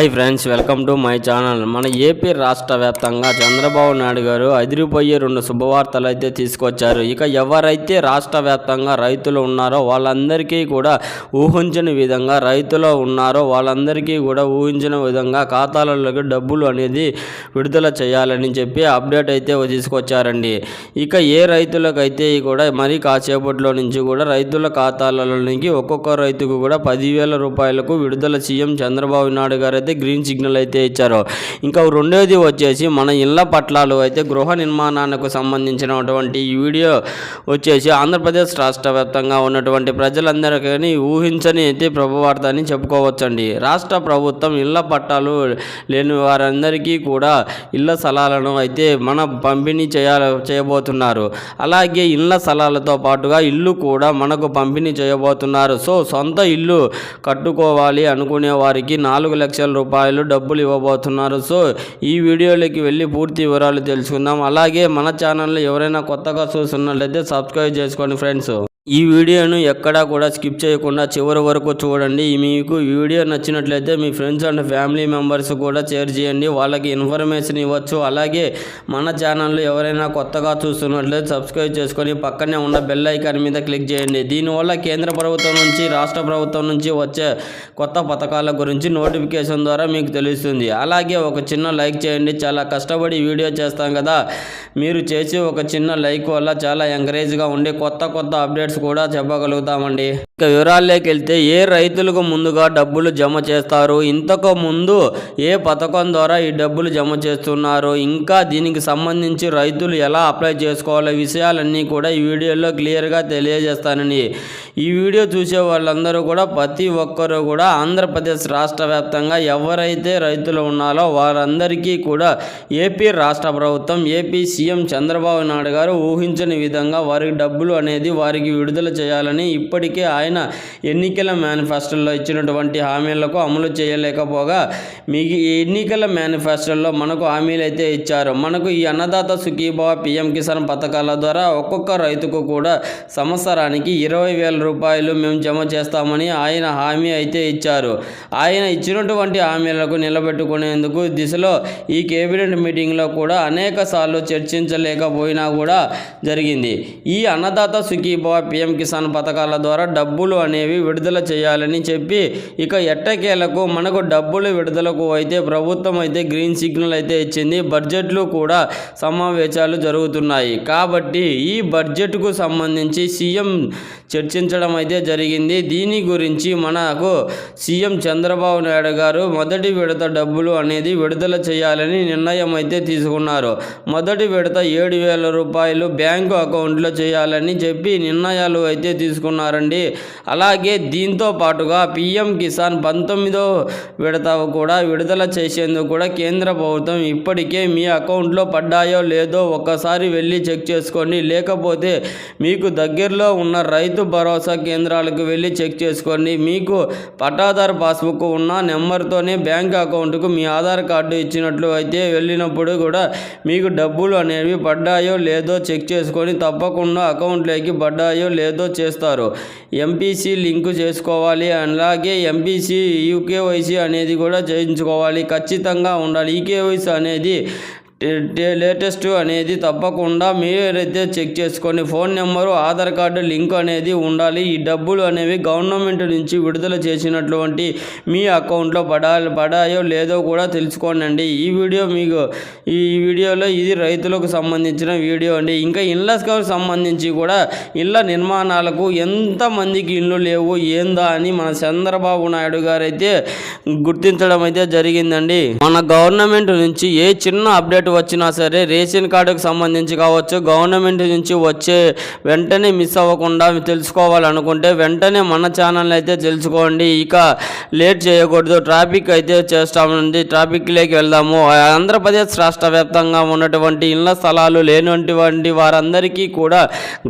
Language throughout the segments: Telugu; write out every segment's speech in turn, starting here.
Hi friends welcome to my channel మన ఏపీ రాష్ట్ర వ్యాప్తంగా చంద్రబాబు నాయుడు గారు అదిరిపోయే రెండు శుభవార్తలు అయితే తీసుకొచ్చారు. ఇక ఎవరైతే రాష్ట్ర వ్యాప్తంగా రైతులు ఉన్నారో వాళ్ళందరికీ కూడా ఊహించని విధంగా రైతులు ఉన్నారో వాళ్ళందరికీ కూడా ఊహించిన విధంగా ఖాతాలలోకి డబ్బులు అనేది విడుదల చేయాలని చెప్పి అప్డేట్ అయితే తీసుకొచ్చారండి. ఇక ఏ రైతులకైతే కూడా మరి కాసేపట్లో నుంచి కూడా రైతుల ఖాతాలలోనికి ఒక్కొక్క రైతుకు కూడా పదివేల రూపాయలకు విడుదల సీఎం చంద్రబాబు నాయుడు గారు అయితే గ్రీన్ సిగ్నల్ అయితే ఇచ్చారు. ఇంకా రెండోది వచ్చేసి మన ఇళ్ళ పట్లాలు అయితే గృహ నిర్మాణానికి సంబంధించినటువంటి వీడియో వచ్చేసి ఆంధ్రప్రదేశ్ రాష్ట్ర వ్యాప్తంగా ఉన్నటువంటి ప్రజలందరికీ ఊహించని అయితే ప్రభువార్త అని చెప్పుకోవచ్చండి. రాష్ట్ర ప్రభుత్వం ఇళ్ళ పట్టాలు లేని వారందరికీ కూడా ఇళ్ళ స్థలాలను అయితే మన పంపిణీ చేయాల చేయబోతున్నారు. అలాగే ఇళ్ళ స్థలాలతో పాటుగా ఇల్లు కూడా మనకు పంపిణీ చేయబోతున్నారు. సో సొంత ఇల్లు కట్టుకోవాలి అనుకునే వారికి నాలుగు లక్షల రూపాయలు డబ్బులు ఇవ్వబోతున్నారు. సో ఈ వీడియోలోకి వెళ్ళి పూర్తి వివరాలు తెలుసుకుందాం. అలాగే మన ఛానల్లో ఎవరైనా కొత్తగా చూస్తున్నట్లయితే సబ్స్క్రైబ్ చేసుకోండి ఫ్రెండ్స్. ఈ వీడియోను ఎక్కడా కూడా స్కిప్ చేయకుండా చివరి వరకు చూడండి. మీకు వీడియో నచ్చినట్లయితే మీ ఫ్రెండ్స్ అండ్ ఫ్యామిలీ మెంబర్స్ కూడా షేర్ చేయండి. వాళ్ళకి ఇన్ఫర్మేషన్ ఇవ్వచ్చు. అలాగే మన ఛానల్లో ఎవరైనా కొత్తగా చూస్తున్నట్లయితే సబ్స్క్రైబ్ చేసుకొని పక్కనే ఉన్న బెల్ ఐకాన్ మీద క్లిక్ చేయండి. దీనివల్ల కేంద్ర ప్రభుత్వం నుంచి రాష్ట్ర ప్రభుత్వం నుంచి వచ్చే కొత్త పథకాల గురించి నోటిఫికేషన్ ద్వారా మీకు తెలుస్తుంది. అలాగే ఒక చిన్న లైక్ చేయండి. చాలా కష్టపడి వీడియో చేస్తాం కదా. మీరు చేసి ఒక చిన్న లైక్ వల్ల చాలా ఎంకరేజ్గా ఉండి కొత్త కొత్త అప్డేట్స్ కూడా చెప్పగలుగుతామండి. ఇక వివరాల్లోకి వెళ్తే ఏ రైతులకు ముందుగా డబ్బులు జమ చేస్తారు? ఇంతకు ముందు ఏ పథకం ద్వారా ఈ డబ్బులు జమ చేస్తున్నారు? ఇంకా దీనికి సంబంధించి రైతులు ఎలా అప్లై చేసుకోవాలో? విషయాలన్నీ కూడా ఈ వీడియోలో క్లియర్గా తెలియజేస్తానని. ఈ వీడియో చూసే వాళ్ళందరూ కూడా ప్రతి ఒక్కరూ కూడా ఆంధ్రప్రదేశ్ రాష్ట్ర వ్యాప్తంగా ఎవరైతే రైతులు ఉన్నారో వారందరికీ కూడా ఏపీ రాష్ట్ర ప్రభుత్వం ఏపీ సీఎం చంద్రబాబు నాయుడు గారు ఊహించని విధంగా వారికి డబ్బులు అనేది వారికి విడుదల చేయాలని ఇప్పటికే ఆయన ఎన్నికల మేనిఫెస్టోలో ఇచ్చినటువంటి హామీలకు అమలు చేయలేకపోగా మీకు ఈ ఎన్నికల మేనిఫెస్టోలో మనకు హామీలు అయితే ఇచ్చారు. మనకు ఈ అన్నదాత సుఖీభావ పిఎం కిసాన్ పథకాల ద్వారా ఒక్కొక్క రైతుకు కూడా సంవత్సరానికి ఇరవై వేల రూపాయలు మేము జమ చేస్తామని ఆయన హామీ అయితే ఇచ్చారు. ఆయన ఇచ్చినటువంటి హామీలకు నిలబెట్టుకునేందుకు దిశలో ఈ కేబినెట్ మీటింగ్లో కూడా అనేక సార్లు చర్చించలేకపోయినా కూడా జరిగింది. ఈ అన్నదాత సుఖీభావ పిఎం కిసాన్ పథకాల ద్వారా డబ్బు డబ్బులు అనేవి విడుదల చేయాలని చెప్పి ఇక ఎట్టకేలకు మనకు డబ్బులు విడుదలకు అయితే ప్రభుత్వం అయితే గ్రీన్ సిగ్నల్ అయితే ఇచ్చింది. బడ్జెట్లు కూడా సమావేశాలు జరుగుతున్నాయి. కాబట్టి ఈ బడ్జెట్కు సంబంధించి సీఎం చర్చించడం అయితే జరిగింది. దీని గురించి మనకు సీఎం చంద్రబాబు నాయుడు గారు మొదటి విడత డబ్బులు అనేది విడుదల చేయాలని నిర్ణయం అయితే తీసుకున్నారు. మొదటి విడత ఏడు వేల రూపాయలు బ్యాంకు అకౌంట్లో చేయాలని చెప్పి నిర్ణయాలు అయితే తీసుకున్నారండి. అలాగే దీంతో పాటుగా పిఎం కిసాన్ పంతొమ్మిదో విడత కూడా విడుదల చేసేందుకు కూడా కేంద్ర ప్రభుత్వం ఇప్పటికే మీ అకౌంట్లో పడ్డాయో లేదో ఒక్కసారి వెళ్ళి చెక్ చేసుకోండి. లేకపోతే మీకు దగ్గరలో ఉన్న రైతు భరోసా కేంద్రాలకు వెళ్ళి చెక్ చేసుకోండి. మీకు పట్టాదారు పాస్బుక్ ఉన్న నెంబర్తోనే బ్యాంక్ అకౌంట్కు మీ ఆధార్ కార్డు ఇచ్చినట్లు అయితే వెళ్ళినప్పుడు కూడా మీకు డబ్బులు అనేవి పడ్డాయో లేదో చెక్ చేసుకొని తప్పకుండా అకౌంట్లోకి పడ్డాయో లేదో చేస్తారు. ఎంపీసీ లింకు చేసుకోవాలి. అలాగే ఎంపీసీ యూకేవైసీ అనేది కూడా చేయించుకోవాలి. ఖచ్చితంగా ఉండాలి. ఈకేవైసీ అనేది లేటెస్ట్ అనేది తప్పకుండా మీరైతే చెక్ చేసుకొని phone number Aadhaar card link అనేది ఉండాలి. ఈ డబ్బులు అనేవి గవర్నమెంట్ నుంచి విడుదల చేసినటువంటి మీ అకౌంట్లో పడాలి పడాయో లేదో కూడా తెలుసుకోండి ఈ వీడియో మీకు ఈ వీడియోలో ఇది రైతులకు సంబంధించిన వీడియో అండి. ఇంకా ఇళ్ళకు సంబంధించి కూడా ఇళ్ళ నిర్మాణాలకు ఎంతమందికి ఇళ్ళు లేవు ఏందా అని మన చంద్రబాబు నాయుడు గారు అయితే గుర్తించడం అయితే జరిగిందండి. మన గవర్నమెంట్ నుంచి ఏ చిన్న అప్డేట్ వచ్చినా సరే రేషన్ కార్డుకు సంబంధించి కావచ్చు గవర్నమెంట్ నుంచి వచ్చే వెంటనే మిస్ అవ్వకుండా తెలుసుకోవాలనుకుంటే వెంటనే మన ఛానల్ అయితే తెలుసుకోండి. ఇక లేట్ చేయకూడదు. ట్రాఫిక్ అయితే చేస్తామండి ట్రాఫిక్లోకి వెళ్దాము. ఆంధ్రప్రదేశ్ రాష్ట్ర వ్యాప్తంగా ఉన్నటువంటి ఇళ్ళ స్థలాలు లేనటువంటి వారందరికీ కూడా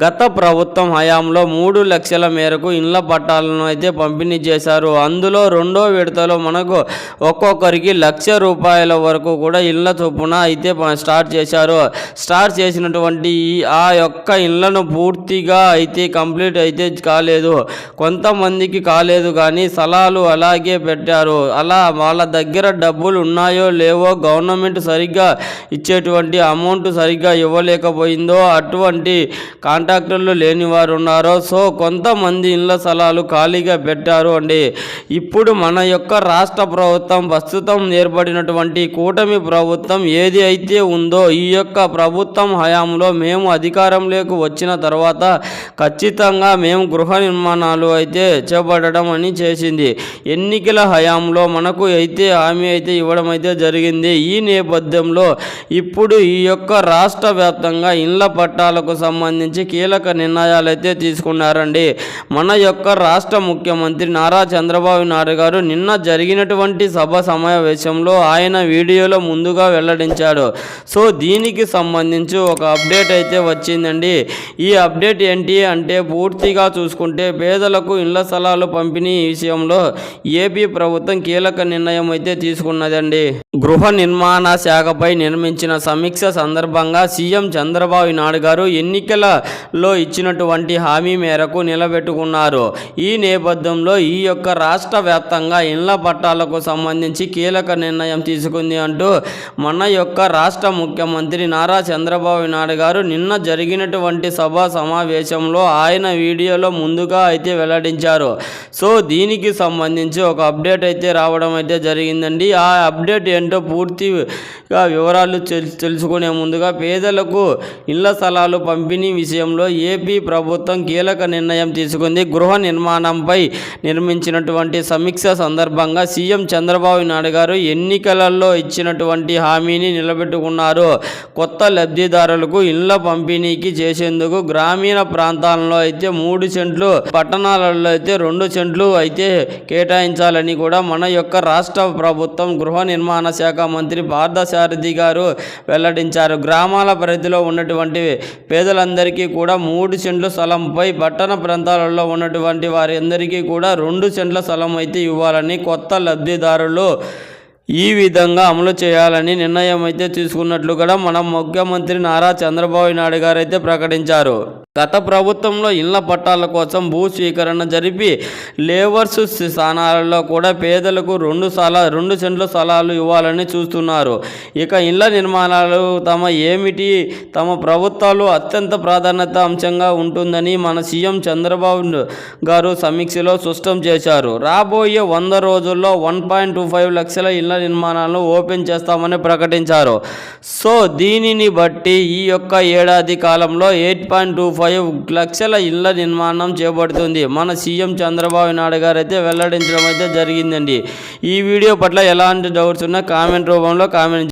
గత ప్రభుత్వం హయాంలో మూడు లక్షల మేరకు ఇళ్ళ పట్టాలను అయితే పంపిణీ చేశారు. అందులో రెండో విడతలో మనకు ఒక్కొక్కరికి లక్ష రూపాయల వరకు కూడా ఇళ్ళ చొప్పున అయితే అయితే స్టార్ట్ చేశారు స్టార్ట్ చేసినటువంటి ఆ యొక్క ఇళ్ళను పూర్తిగా అయితే కంప్లీట్ అయితే కాలేదు. కొంతమందికి కాలేదు కానీ స్థలాలు అలాగే పెట్టారు. అలా వాళ్ళ దగ్గర డబ్బులు ఉన్నాయో లేవో గవర్నమెంట్ సరిగ్గా ఇచ్చేటువంటి అమౌంట్ సరిగ్గా ఇవ్వలేకపోయిందో అటువంటి కాంట్రాక్టర్లు లేని వారు ఉన్నారో. సో కొంతమంది ఇళ్ళ స్థలాలు ఖాళీగా పెట్టారు అండి. ఇప్పుడు మన యొక్క రాష్ట్ర ప్రభుత్వం ప్రస్తుతం ఏర్పడినటువంటి కూటమి ప్రభుత్వం ఏది అయితే ఉందో ఈ యొక్క ప్రభుత్వం హయాంలో మేము అధికారంలోకి వచ్చిన తర్వాత ఖచ్చితంగా మేము గృహ నిర్మాణాలు అయితే చేపట్టడం అని చేసింది. ఎన్నికల హయాంలో మనకు అయితే హామీ అయితే ఇవ్వడం అయితే జరిగింది. ఈ నేపథ్యంలో ఇప్పుడు ఈ యొక్క రాష్ట్ర వ్యాప్తంగా ఇళ్ళ పట్టాలకు సంబంధించి కీలక నిర్ణయాలు అయితే తీసుకున్నారండి. మన యొక్క రాష్ట్ర ముఖ్యమంత్రి నారా చంద్రబాబు నాయుడు గారు నిన్న జరిగినటువంటి సభ సమావేశంలో ఆయన వీడియోలో ముందుగా వెల్లడించాడు. సో దీనికి సంబంధించి ఒక అప్డేట్ అయితే వచ్చిందండి. ఈ అప్డేట్ ఏంటి అంటే పూర్తిగా చూసుకుంటే పేదలకు ఇళ్ళ స్థలాలు పంపిణీ విషయంలో ఏపీ ప్రభుత్వం కీలక నిర్ణయం అయితే తీసుకున్నదండి. గృహ నిర్మాణ శాఖపై నిర్మించిన సమీక్ష సందర్భంగా సీఎం చంద్రబాబు నాయుడు గారు ఎన్నికలలో ఇచ్చినటువంటి హామీ మేరకు నిలబెట్టుకున్నారు. ఈ నేపథ్యంలో ఈ యొక్క రాష్ట్ర వ్యాప్తంగా ఇళ్ళ పట్టాలకు సంబంధించి కీలక నిర్ణయం తీసుకుంది అంటూ మన యొక్క రాష్ట్ర ముఖ్యమంత్రి నారా చంద్రబాబు నాయుడు గారు నిన్న జరిగినటువంటి సభా సమావేశంలో ఆయన వీడియోలో ముందుగా అయితే వెల్లడించారు. సో దీనికి సంబంధించి ఒక అప్డేట్ అయితే రావడం అయితే జరిగిందండి. ఆ అప్డేట్ ఏంటో పూర్తిగా వివరాలు తెలుసుకునే ముందుగా పేదలకు ఇళ్ళ స్థలాలు పంపిణీ విషయంలో ఏపీ ప్రభుత్వం కీలక నిర్ణయం తీసుకుంది. గృహ నిర్మాణంపై నిర్మించినటువంటి సమీక్ష సందర్భంగా సీఎం చంద్రబాబు నాయుడు గారు ఎన్నికలలో ఇచ్చినటువంటి హామీని నిలబెట్టుకున్నారు. కొత్త లబ్ధిదారులకు ఇళ్ళ పంపిణీకి చేసేందుకు గ్రామీణ ప్రాంతాలలో అయితే మూడు సెంట్లు పట్టణాలలో అయితే రెండు సెంట్లు అయితే కేటాయించాలని కూడా మన యొక్క రాష్ట్ర ప్రభుత్వం గృహ నిర్మాణ శాఖ మంత్రి పార్థసారథి గారు వెల్లడించారు. గ్రామాల పరిధిలో ఉన్నటువంటి పేదలందరికీ కూడా మూడు సెంట్ల స్థలంపై పట్టణ ప్రాంతాలలో ఉన్నటువంటి వారి అందరికీ కూడా రెండు సెంట్ల స్థలం అయితే ఇవ్వాలని కొత్త లబ్ధిదారులు ఈ విధంగా అమలు చేయాలని నిర్ణయం అయితే తీసుకున్నట్లు కూడా మన ముఖ్యమంత్రి నారా చంద్రబాబు నాయుడు గారు అయితే ప్రకటించారు. గత ప్రభుత్వంలో ఇళ్ళ పట్టాల కోసం భూ స్వీకరణ జరిపి లేవర్స్ స్థానాలలో కూడా పేదలకు రెండు స్థల రెండు సెంట్ల స్థలాలు ఇవ్వాలని చూస్తున్నారు. ఇక ఇళ్ళ నిర్మాణాలు తమ ఏమిటి? తమ ప్రభుత్వాలు అత్యంత ప్రాధాన్యత అంశంగా ఉంటుందని మన సీఎం చంద్రబాబు గారు సమీక్షలో స్పష్టం చేశారు. రాబోయే వంద రోజుల్లో వన్ పాయింట్ టూ ఫైవ్ లక్షల ఇళ్ళ నిర్మాణాలను ఓపెన్ చేస్తామని ప్రకటించారు. సో దీనిని బట్టి ఈ యొక్క ఏడాది కాలంలో ఎయిట్ పాయింట్ టూ ఫైవ్ లక్షల ఇళ్ళ నిర్మాణం చేపడుతుంది. మన సీఎం చంద్రబాబు నాయుడు గారు అయితే వెల్లడించడం అయితే జరిగిందండి. ఈ వీడియో పట్ల ఎలాంటి డౌట్స్ ఉన్నా కామెంట్ రూపంలో కామెంట్